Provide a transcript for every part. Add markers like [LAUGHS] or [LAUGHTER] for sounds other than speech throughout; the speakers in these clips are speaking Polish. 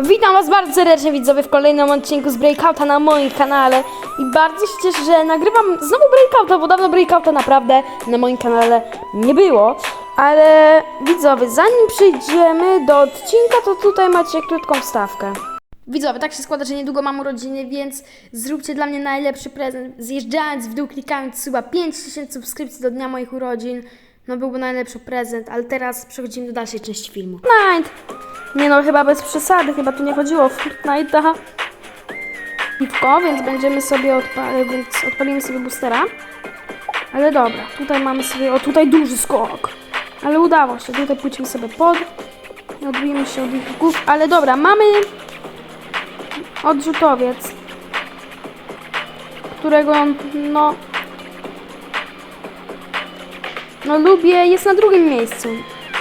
Witam Was bardzo serdecznie widzowie w kolejnym odcinku z Breakouta na moim kanale i bardzo się cieszę, że nagrywam znowu Breakouta, bo dawno Breakouta naprawdę na moim kanale nie było. Ale widzowie, zanim przejdziemy do odcinka, to tutaj macie krótką wstawkę. Widzowie, tak się składa, że niedługo mam urodziny, więc zróbcie dla mnie najlepszy prezent. Zjeżdżając w dół, klikając chyba 5000 subskrypcji do dnia moich urodzin. No byłby najlepszy prezent, ale teraz przechodzimy do dalszej części filmu. Night! Nie no, chyba bez przesady, chyba tu nie chodziło o Fortnite'a. Piwko, więc będziemy sobie odpalić, więc odpalimy sobie boostera. Ale dobra, tutaj mamy sobie, o tutaj duży skok. Ale udało się, tutaj pójdźmy sobie pod. Odbijemy się od ich głów, ale dobra, mamy odrzutowiec, którego no no lubię, jest na drugim miejscu.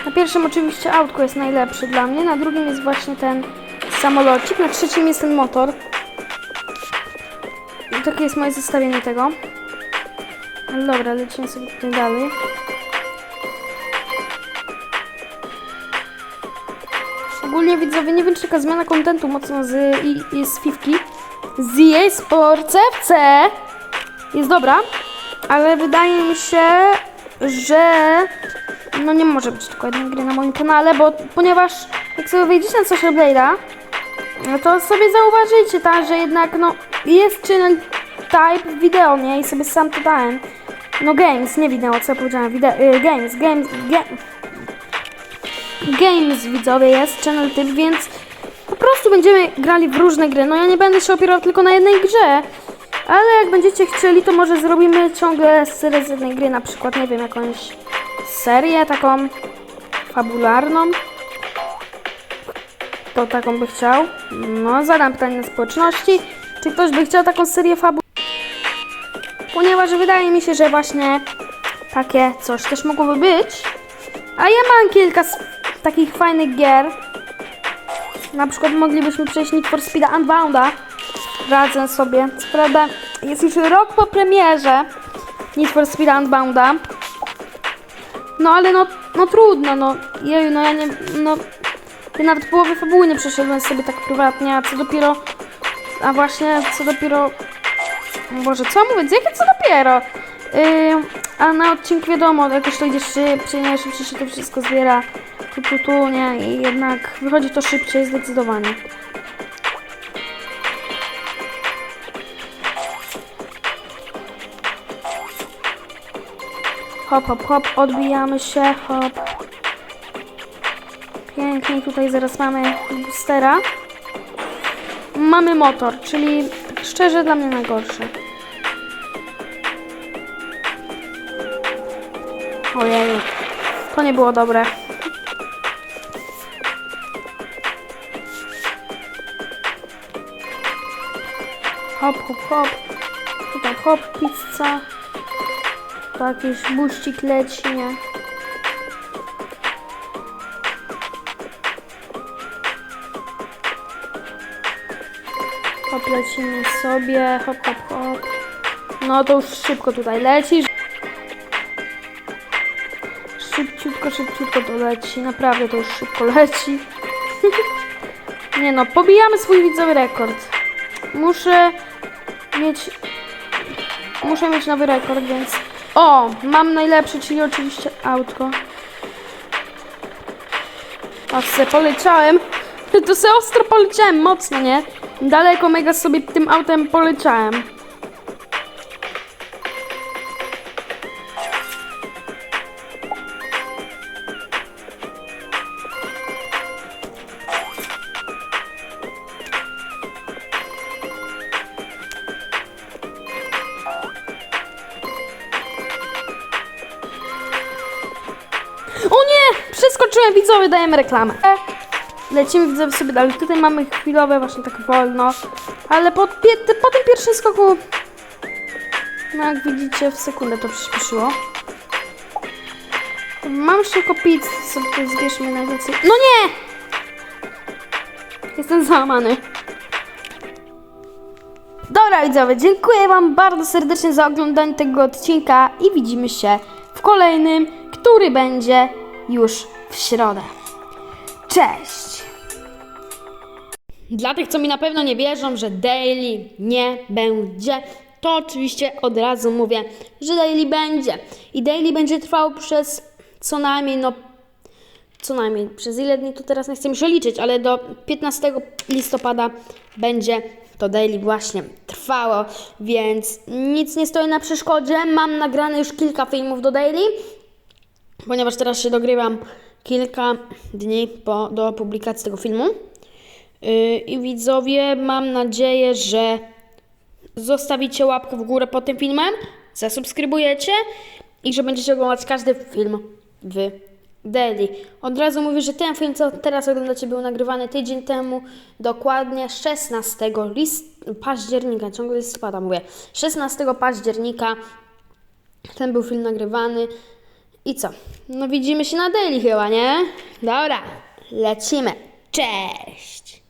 Na pierwszym oczywiście autko jest najlepszy dla mnie, na drugim jest właśnie ten samolocik, na trzecim jest ten motor. I takie jest moje zestawienie tego. Ale dobra, lecimy sobie tutaj dalej. Ogólnie widzowie, nie wiem czy taka zmiana kontentu mocno z, i, i z Fifki. Z EA Sports FC jest dobra, ale wydaje mi się, że no nie może być tylko jednej gry na moim kanale, bo ponieważ jak sobie wejdziecie na Social Blade'a, no to sobie zauważycie, tak, że jednak no jest channel type wideo, nie? I sobie sam to dałem. No games, nie wideo, co ja powiedziałem, wideo, y, games, games, ga games widzowie jest channel typ, więc po prostu będziemy grali w różne gry. No ja nie będę się opierał tylko na jednej grze. Ale jak będziecie chcieli, to może zrobimy ciągle serię z jednej gry, na przykład, nie wiem, jakąś serię taką fabularną. Kto taką by chciał? No, zadam pytanie na społeczności, czy ktoś by chciał taką serię fabularną. Ponieważ wydaje mi się, że właśnie takie coś też mogłoby być. A ja mam kilka takich fajnych gier. Na przykład moglibyśmy przejść Need for Speed Unbounda radzę sobie. Co prawda jest już rok po premierze Need for Speed Unbounda. No ale no, no trudno, no. Jeju, no ja nie, no... Ja nawet połowy fabuły nie przeszedłem sobie tak prywatnie, a co dopiero... A właśnie, co dopiero... Boże, co mówić? Jakie co dopiero? Yy, a na odcinku wiadomo, jakoś to idzie szybciej, najszybciej się to wszystko zbiera. Tu, tu, tu, nie? I jednak wychodzi to szybciej zdecydowanie. Hop, hop, hop, odbijamy się, hop. Pięknie, tutaj zaraz mamy boostera. Mamy motor, czyli szczerze dla mnie najgorszy. Ojej, to nie było dobre. Hop, hop, hop. Tutaj hop, pizza. To jakiś buścik leci, nie? Hop, lecimy sobie, hop, hop, hop. No to już szybko tutaj leci. Szybciutko, szybciutko to leci. Naprawdę to już szybko [LAUGHS] leci. nie no, pobijamy swój widzowy rekord. Muszę mieć... Muszę mieć nowy rekord, więc... O, mam najlepszy, czyli oczywiście autko. A se poleciałem. [LAUGHS] To se ostro poleciałem, mocno, nie? Daleko mega sobie tym autem poleciałem. O nie! Przeskoczyłem widzowie, dajemy reklamę. Lecimy widzowie sobie dalej. Tutaj mamy chwilowe właśnie tak wolno. Ale po, po tym pierwszym skoku no jak widzicie w sekundę to przyspieszyło. Mam tylko pizzę, sobie zbierzmy najwięcej. No nie! Jestem załamany. Dobra widzowie, dziękuję wam bardzo serdecznie za oglądanie tego odcinka i widzimy się w kolejnym, który będzie już w środę. Cześć! Dla tych, co mi na pewno nie wierzą, że daily nie będzie, to oczywiście od razu mówię, że daily będzie. I daily będzie trwał przez co najmniej, no co najmniej, przez ile dni to teraz nie chcę mi się liczyć, ale do 15 listopada będzie to daily właśnie trwało, więc nic nie stoi na przeszkodzie. Mam nagrane już kilka filmów do daily, ponieważ teraz się dogrywam kilka dni po, do publikacji tego filmu. Yy, I widzowie, mam nadzieję, że zostawicie łapkę w górę pod tym filmem, zasubskrybujecie i że będziecie oglądać każdy film w daily. Od razu mówię, że ten film, co teraz oglądacie, był nagrywany tydzień temu, dokładnie 16 list października, ciągle listopada mówię, 16 października ten był film nagrywany. I co? No widzimy się na daily chyba, nie? Dobra, lecimy. Cześć!